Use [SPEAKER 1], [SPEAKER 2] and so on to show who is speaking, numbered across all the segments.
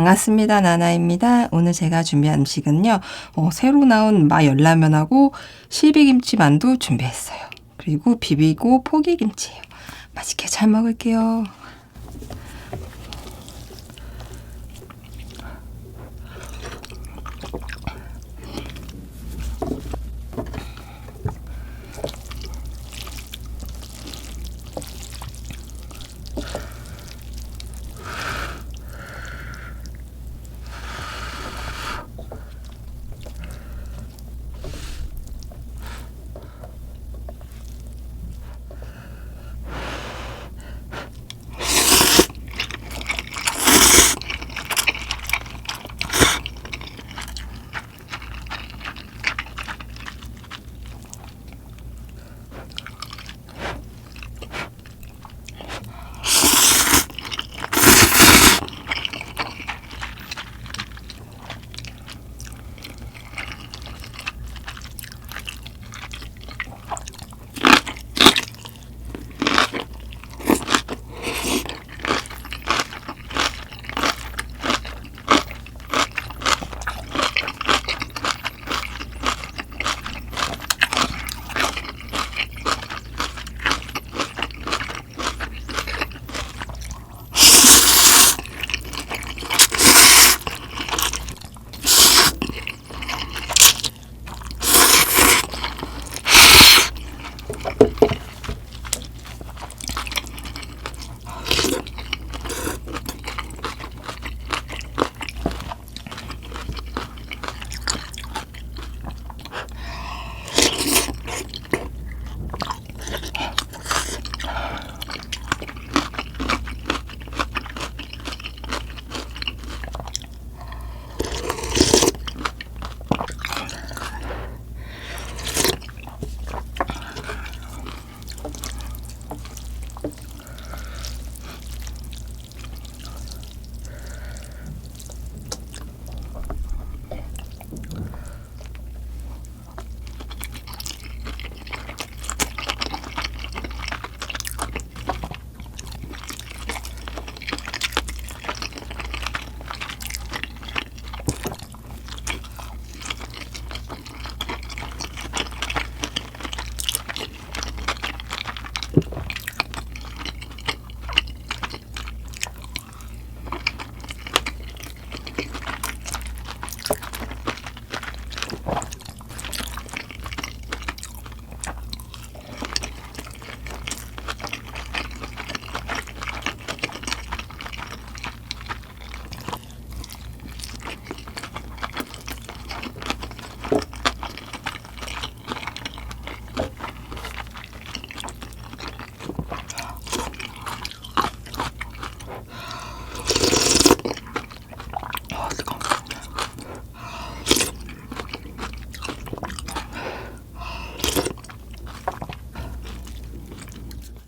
[SPEAKER 1] 반갑습니다. 나나입니다. 오늘 제가 준비한 음식은요. 어, 새로 나온 마 열라면하고 실비김치 만두 준비했어요. 그리고 비비고 포기김치예요. 맛있게 잘 먹을게요.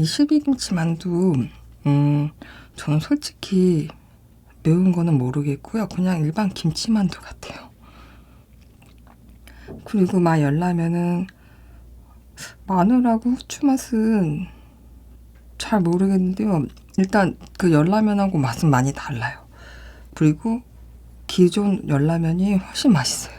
[SPEAKER 1] 이 실비김치 만두, 음, 저는 솔직히 매운 거는 모르겠고요. 그냥 일반 김치 만두 같아요. 그리고 마 열라면은 마늘하고 후추 맛은 잘 모르겠는데요. 일단 그 열라면하고 맛은 많이 달라요. 그리고 기존 열라면이 훨씬 맛있어요,